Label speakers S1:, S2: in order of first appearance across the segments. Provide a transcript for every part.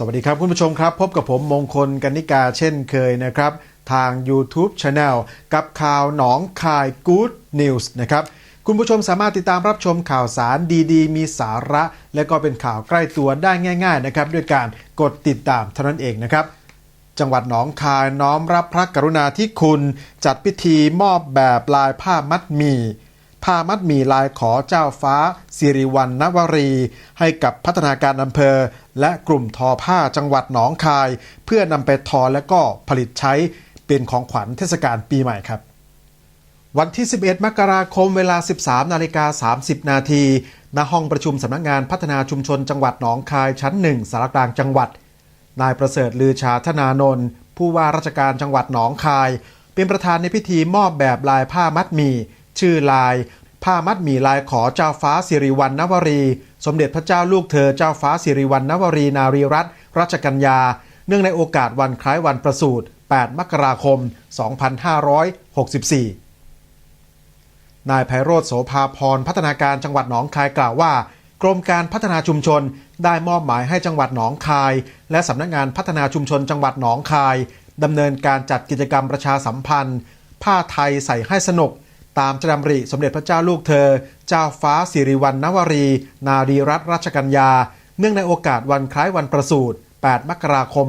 S1: สวัสดีครับคุณผู้ชมครับ พบกับผมมงคลกันนิกาเช่นเคยนะครับ ทาง YouTube Channel กับข่าวหนองคาย Good News นะครับ คุณผู้ชมสามารถติดตามรับชมข่าวสารดีๆ มีสาระ และก็เป็นข่าวใกล้ตัวได้ง่าย ๆ นะครับ ด้วยการกดติดตามเท่านั้นเองนะครับ จังหวัดหนองคายน้อมรับพระกรุณาธิคุณ จัดพิธีมอบแบบลายผ้ามัดหมี่ ผ้ามัดหมี่ลายขอเจ้าฟ้า สิริวัณณวรี ให้กับพัฒนาการอำเภอ และกลุ่มทอผ้าจังหวัดหนองคาย เพื่อนำไปทอและก็ผลิตใช้เป็นของขวัญเทศกาลปีใหม่ครับ วันที่ 11 มกราคมเวลา 13 นาฬิกา 30 นาทีณห้องประชุมสำนักงานพัฒนาชุมชนจังหวัดหนองคายชั้น 1สารกลางจังหวัด นายประเสริฐลือชาธนานนท์ผู้ว่าราชการจังหวัดหนองคาย เป็นประธานในพิธีมอบแบบลายผ้ามัดหมี่ชื่อลาย ผ้ามัดหมี่ลายขอเจ้าฟ้าสิริวัณณวรี สมเด็จพระเจ้าลูกเธอเจ้าฟ้าสิริวัณณวรีนารีรัตนรัชกัญญา เนื่องในโอกาสวันคล้ายวันประสูติ 8 มกราคม 2564 นายไพโรธโสภาพรพัฒนาการจังหวัดหนองคายกล่าวว่า กรมการพัฒนาชุมชนได้มอบหมายให้จังหวัดหนองคาย และสำนักงานพัฒนาชุมชนจังหวัดหนองคายดำเนินการจัดกิจกรรมประชาสัมพันธ์ ผ้าไทยใส่ให้สนุก ตามจดำริสมเด็จพระเจ้าลูกเธอ เจ้าฟ้าสิริวัณณวรี นารีรัตนรัชกัญญา เนื่องในโอกาสวันคล้ายวันประสูติ 8 มกราคม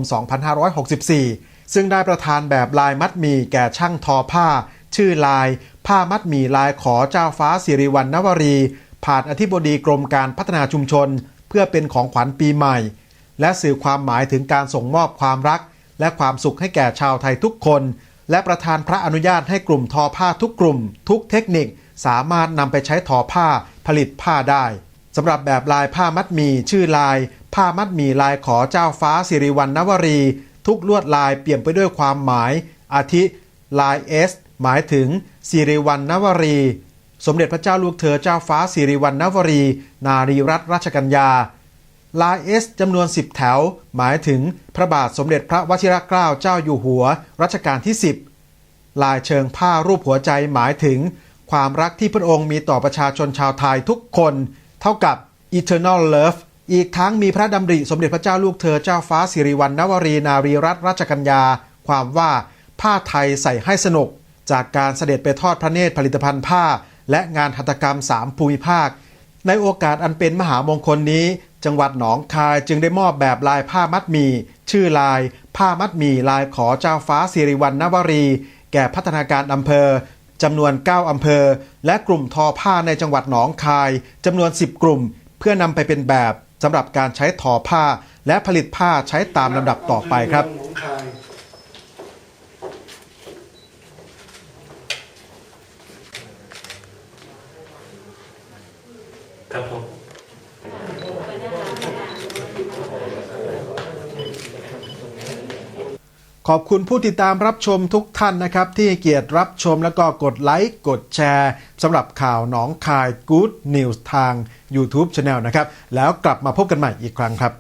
S1: 2564 ซึ่งได้ประทานแบบลายมัดหมี่แก่ช่างทอผ้า ชื่อลาย ผ้ามัดหมี่ลายขอเจ้าฟ้าสิริวัณณวรี ผ่านอธิบดีกรมการพัฒนาชุมชน เพื่อเป็นของขวัญปีใหม่ และสื่อความหมายถึงการส่งมอบความรัก และความสุขให้แก่ชาวไทยทุกคน และประธานพระอนุญาตให้กลุ่มทอผ้าทุกกลุ่ม ทุกเทคนิคสามารถนำไปใช้ทอผ้าผลิตผ้าได้สำหรับแบบลายผ้ามัดหมี่ชื่อลาย ผ้ามัดหมี่ลายขอเจ้าฟ้าสิริวัณณวรี ทุกลวดลายเปี่ยมไปด้วยความหมาย อาทิ ลายเอสหมายถึงสิริวัณณวรี สมเด็จพระเจ้าลูกเธอเจ้าฟ้าสิริวัณณวรี นารีรัตนราชกัญญา ลายเอสจำนวน 10 แถว หมายถึงพระบาทสมเด็จพระวชิรเกล้าเจ้าอยู่หัวรัชกาลที่ 10 ลายเชิงผ้ารูปหัวใจหมายถึง ความรักที่พระองค์มีต่อประชาชนชาวไทยทุกคน เท่ากับ eternal love อีกทั้งมีพระดำริสมเด็จพระเจ้าลูกเธอเจ้าฟ้าสิริวัณณวรีนารีรัตนราชกัญญา ความว่าผ้าไทยใส่ให้สนุก จากการเสด็จไปทอดพระเนตรผลิตภัณฑ์ผ้า และงานหัตถกรรม 3 ภูมิภาค ในโอกาสอันเป็นมหามงคลนี้ จังหวัดหนองคายจึงได้มอบแบบลายผ้ามัดมี ชื่อลาย ผ้ามัดมีลายขอเจ้าฟ้าสิริวัณณวรี แก่พัฒนาการอำเภอจำนวน 9 อำเภอ และกลุ่มทอผ้าในจังหวัดหนองคายจำนวน 10 กลุ่ม เพื่อนำไปเป็นแบบสำหรับการใช้ทอผ้า และผลิตผ้าใช้ตามลำดับต่อไปครับ
S2: ครับผม
S1: ขอบคุณผู้ติดตามรับชมทุกท่านนะครับ ที่ให้เกียรติรับชมแล้วก็กดไลค์กดแชร์สำหรับข่าวหนองคาย Good News ทาง YouTube Channel นะครับ แล้วกลับมาพบกันใหม่อีกครั้งครับ